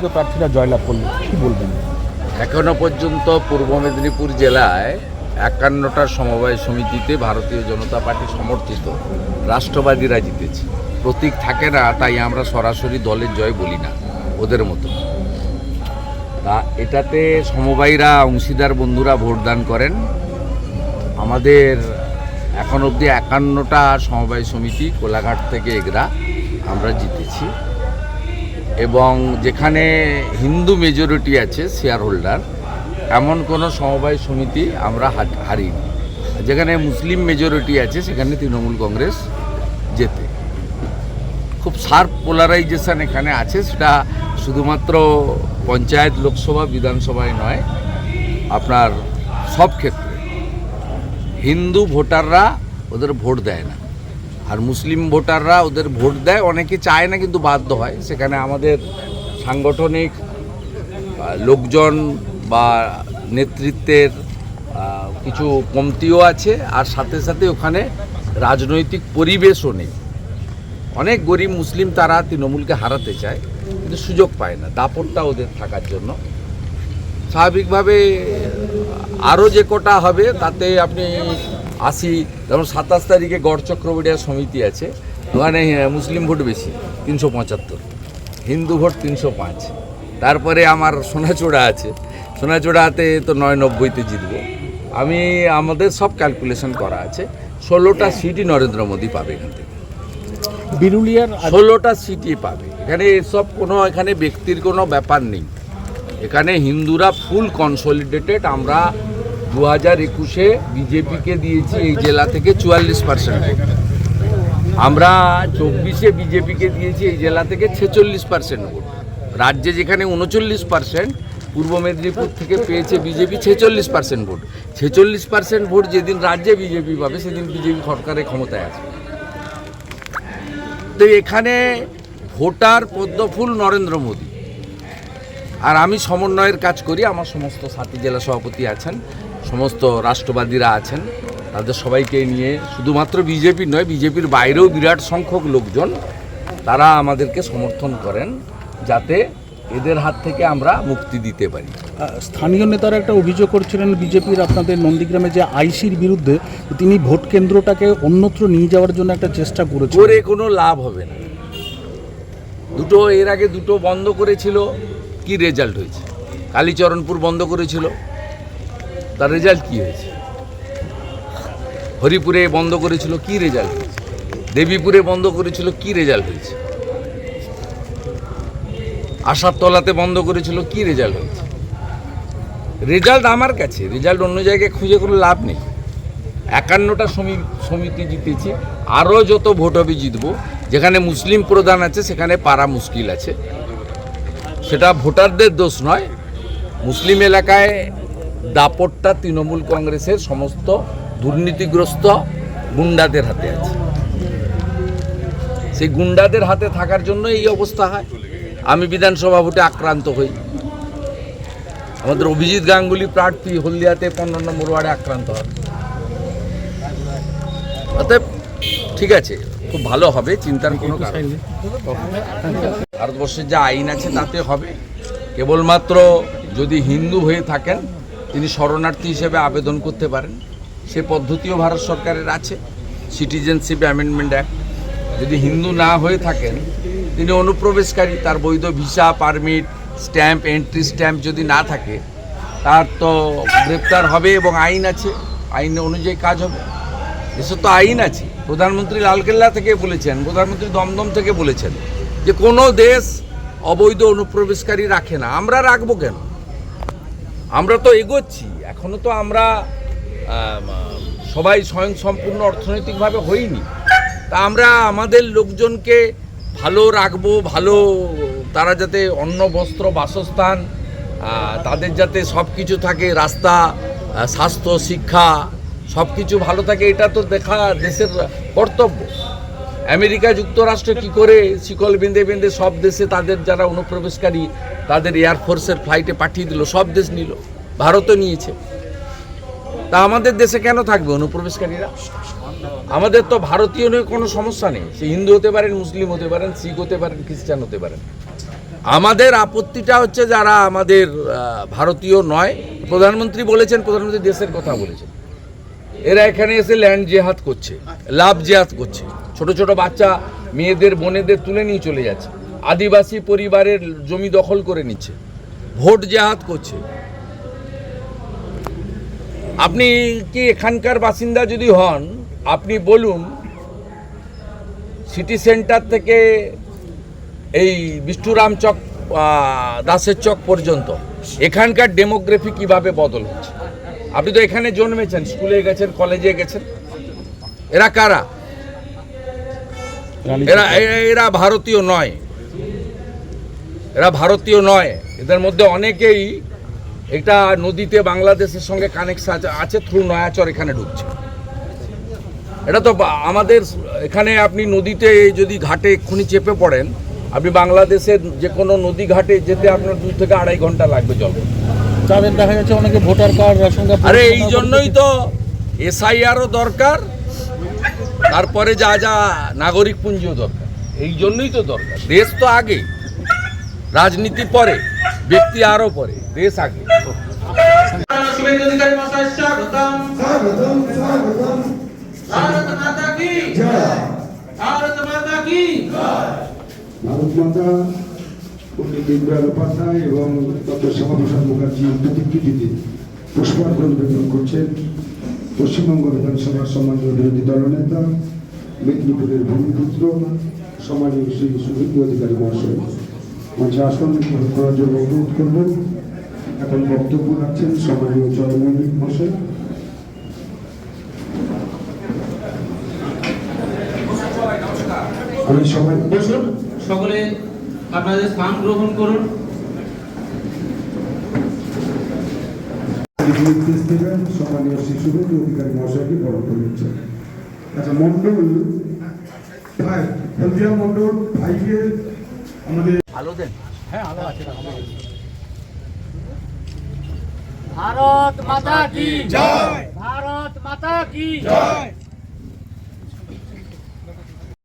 প্রার্থীরা জয়লাভ করল, কি বলবেন? এখনও পর্যন্ত পূর্ব মেদিনীপুর জেলায় একান্নটা সমবায় সমিতিতে ভারতীয় জনতা পার্টি সমর্থিত, রাষ্ট্রবাদীরা জিতেছে। প্রতীক থাকে না, তাই আমরা সরাসরি দলের জয় বলি না, ওদের মতো। তা এটাতে সমবায়ীরা, অংশীদার বন্ধুরা ভোটদান করেন। আমাদের এখন অবধি একান্নটা সমবায় সমিতি, কোলাঘাট থেকে এগরা, আমরা জিতেছি। এবং যেখানে হিন্দু মেজরিটি আছে শেয়ার হোল্ডার এমন কোনো সমবায় সমিতি আমরা হার- হারিনি। যেখানে মুসলিম মেজরিটি আছে, সেখানে তৃণমূল কংগ্রেস জেতে। খুব শার্প পোলারাইজেশন এখানে আছে, সেটা শুধুমাত্র পঞ্চায়েত লোকসভা, বিধানসভায় নয়, আপনার সব ক্ষেত্রে। হিন্দু ভোটাররা ওদের ভোট দেয় না। আর মুসলিম ভোটাররা ওদের ভোট দেয়। অনেকে চায় না কিন্তু বাধ্য হয়। সেখানে আমাদের সাংগঠনিক লোকজন বা নেতৃত্বের কিছু কমতিও আছে। আর সাথে সাথে ওখানে রাজনৈতিক পরিবেশও নেই। অনেক গরিব মুসলিম তারা তৃণমূলকে হারাতে চায়, কিন্তু সুযোগ পায় না। দাপটটা ওদের থাকার জন্য। স্বাভাবিকভাবে আরও যে কটা হবে তাতে আপনি আসি যেমন সাতাশ তারিখে গড় চক্রবর্তীয়া সমিতি আছে ওখানে মুসলিম ভোট বেশি তিনশো পঁচাত্তর। হিন্দু ভোট তিনশো পাঁচ। তারপরে আমার সোনাচোড়া আছে সোনাচোড়াতে তো নয় নব্বইতে জিতবো। আমি আমাদের সব ক্যালকুলেশন করা আছে ষোলোটা সিটই নরেন্দ্র মোদী পাবে এখান থেকে। বিরুলিয়ার ষোলোটা সিটই পাবে। এখানে সব কোনো এখানে ব্যক্তির কোনো ব্যাপার নেই। এখানে হিন্দুরা ফুল কনসলিডেটেড আমরা দু হাজার একুশে বিজেপিকে দিয়েছি এই জেলা থেকে চুয়াল্লিশ পার্সেন্ট আমরা চব্বিশে বিজেপিকে দিয়েছি এই জেলা থেকে ছেচল্লিশ পার্সেন্ট ভোট। রাজ্যে যেখানে উনচল্লিশ পার্সেন্ট পূর্ব মেদিনীপুর থেকে পেয়েছে বিজেপি ছেচল্লিশ পার্সেন্ট ভোট। ছেচল্লিশ পার্সেন্ট ভোট যেদিন রাজ্যে বিজেপি পাবে, সেদিন বিজেপি সরকারের ক্ষমতায় আছে। তো এখানে ভোটার পদ্মফুল নরেন্দ্র মোদী। আর আমি সমন্বয়ের কাজ করি আমার সমস্ত সাথী জেলা সভাপতি আছেন সমস্ত রাষ্ট্রবাদীরা আছেন তাদের সবাইকে নিয়ে শুধুমাত্র বিজেপি নয় বিজেপির বাইরেও বিরাট সংখ্যক লোকজন তারা আমাদেরকে সমর্থন করেন যাতে এদের হাত থেকে আমরা মুক্তি দিতে পারি। স্থানীয় নেতারা একটা অভিযোগ করছিলেন বিজেপির আপনাদের নন্দীগ্রামে যে আইসির বিরুদ্ধে তিনি ভোট কেন্দ্রটাকে অন্যত্র নিয়ে যাওয়ার জন্য একটা চেষ্টা করেছেন করে কোনো লাভ হবে না। দুটো এর আগে দুটো বন্ধ করেছিল কি রেজাল্ট হয়েছে? কালীচরণপুর বন্ধ করেছিল। তার রেজাল্ট কি হয়েছে? হরিপুরে বন্ধ করেছিল, কি রেজাল্ট হয়েছে? দেবীপুরে বন্ধ করেছিল, কি রেজাল্ট হয়েছে? আশারতলাতে বন্ধ করেছিল, কি রেজাল্ট হয়েছে? রেজাল্ট আমার কাছে রেজাল্ট অন্য জায়গায় খুঁজে কোনো লাভ নেই। একান্নটা সমিতি জিতেছি, আরও যত ভোট হবে জিতবো, যেখানে মুসলিম প্রধান আছে, সেখানে পারা মুশকিল আছে। সেটা ভোটারদের দোষ নয়। মুসলিম এলাকায় দাপটটা তৃণমূল কংগ্রেসের সমস্ত দুর্নীতিগ্রস্ত গুন্ডাদের হাতে আছে। সেই গুন্ডাদের হাতে থাকার জন্য এই অবস্থা হয়। আমি বিধানসভা ভোটে আক্রান্ত হই। আমাদের অভিজিৎ গাঙ্গুলি প্রার্থী হলদিয়াতে পনেরো নম্বর ওয়ার্ডে আক্রান্ত হয় অতএব ঠিক আছে, খুব ভালো হবে, চিন্তার কোনো কারণ। ভারতবর্ষের যা আইন আছে তাতে হবে। কেবলমাত্র যদি হিন্দু হয়ে থাকেন, তিনি শরণার্থী হিসেবে আবেদন করতে পারেন। সে পদ্ধতিও ভারত সরকারের আছে। সিটিজেনশিপ অ্যামেন্ডমেন্ট অ্যাক্ট যদি হিন্দু না হয়ে থাকেন, তিনি অনুপ্রবেশকারী, তার বৈধ visa, permit, stamp, entry stamp যদি না থাকে, তার তো গ্রেপ্তার হবে এবং আইন আছে। আইন অনুযায়ী কাজ হবে। দেশে তো আইন আছে। প্রধানমন্ত্রী লালকেল্লা থেকে বলেছেন, প্রধানমন্ত্রী দমদম থেকে বলেছেন। যে কোনো দেশ অবৈধ অনুপ্রবেশকারী রাখে না। আমরা রাখব কেন? আমরা তো এগোচ্ছি। এখনও তো আমরা সবাই স্বয়ং সম্পূর্ণ অর্থনৈতিকভাবে হইনি। তা আমরা আমাদের লোকজনকে ভালো রাখব, ভালো তারা যাতে অন্ন, বস্ত্র, বাসস্থান তাদের যাতে সব কিছু থাকে, রাস্তা স্বাস্থ্য, শিক্ষা সব কিছু ভালো থাকে, এটা তো দেখা দেশের কর্তব্য। আমেরিকা যুক্তরাষ্ট্র কি করে শিকল বেঁধে বেঁধে সব দেশে তাদের যারা অনুপ্রবেশকারী, তাদের এয়ারফোর্সের ফ্লাইটে পাঠিয়ে দিল, সব দেশ নিল, ভারতও নিয়েছে। তা আমাদের দেশে কেন থাকবে অনুপ্রবেশকারীরা? আমাদের তো ভারতীয় কোনো সমস্যা নেই। সে হিন্দু হতে পারেন, মুসলিম হতে পারেন, শিখ হতে পারেন, খ্রিস্টান হতে পারেন। আমাদের আপত্তিটা হচ্ছে যারা আমাদের ভারতীয় নয়, প্রধানমন্ত্রী বলেছেন, প্রধানমন্ত্রী দেশের কথা বলেছেন। এরা এখানে এসে ল্যান্ড জেহাদ করছে, লাভ জেহাদ করছে। ছোট ছোট বাচ্চা মেয়েদের, বোনেদের তুলে নিয়ে চলে যাচ্ছে। আদিবাসী পরিবারের জমি দখল করে নিচ্ছে। ভোট জেহাদ করছে। আপনি কি এখানকার বাসিন্দা যদি হন, আপনি বলুন, সিটি সেন্টার থেকে এই বিষ্ণুরাম চক দাসের চক পর্যন্ত এখানকার ডেমোগ্রাফি কীভাবে বদল হচ্ছে? আপনি তো এখানে জন্মেছেন, স্কুলে গেছেন, কলেজে গেছেন। এরা কারা? এরা এরা- ভারতীয় নয়। এরা ভারতীয় নয়। এদের মধ্যে অনেকেই এটা নদীতে বাংলাদেশের সঙ্গে কানেকশন আছে থ্রু নয়াচর এখানে ঢুকছে। এটা তো আমাদের এখানে আপনি নদীতে যদি ঘাটে এক্ষুনি চেপে পড়েন আপনি বাংলাদেশের যে কোনো নদী ঘাটে যেতে আপনার দু থেকে আড়াই ঘণ্টা লাগবে জল তাদের দেখা যাচ্ছে অনেকে ভোটার কার্ড রেশন কার্ড আরে এই জন্যই তো এসআইআরও দরকার তারপরে যা যা নাগরিক পুঞ্জিও দরকার, এই জন্যই তো দরকার। দেশ তো আগে, রাজনীতি পরে, ব্যক্তি আরও পরে, দেশ আগে। উপাধ্যায় এবং ডক্টর শ্যামাপ্রসাদ মুখার্জির প্রতিকৃতিতে পুষ্পার্ঘ্য নিবেদন করছেন। পশ্চিমবঙ্গ বিধানসভার সম্মানীয় বিরোধী দলনেতা মেদিনীপুরের ভূমিপুত্র, সম্মানীয় শ্রী সুভিন্দু অধিকারী মহাশয়। মঞ্চে আসন গ্রহণ করার জন্য অনুরোধ করব এখন বক্তব্য রাখছেন সম্মানীয় জয়মল্লিক মহাশয়। আমি সবাই সকলে আপনাদের স্থান গ্রহণ করুন। নির্দেশ দেবেন সম্মানীয় শিশুদের অধিকারী মহাশয়কে বরণ করে নিচ্ছেন আচ্ছা মন্ডল হলদিয়া মন্ডল আমাদের দেন ভারত মাতা কি? জয়। ভারত মাতা কি? জয়।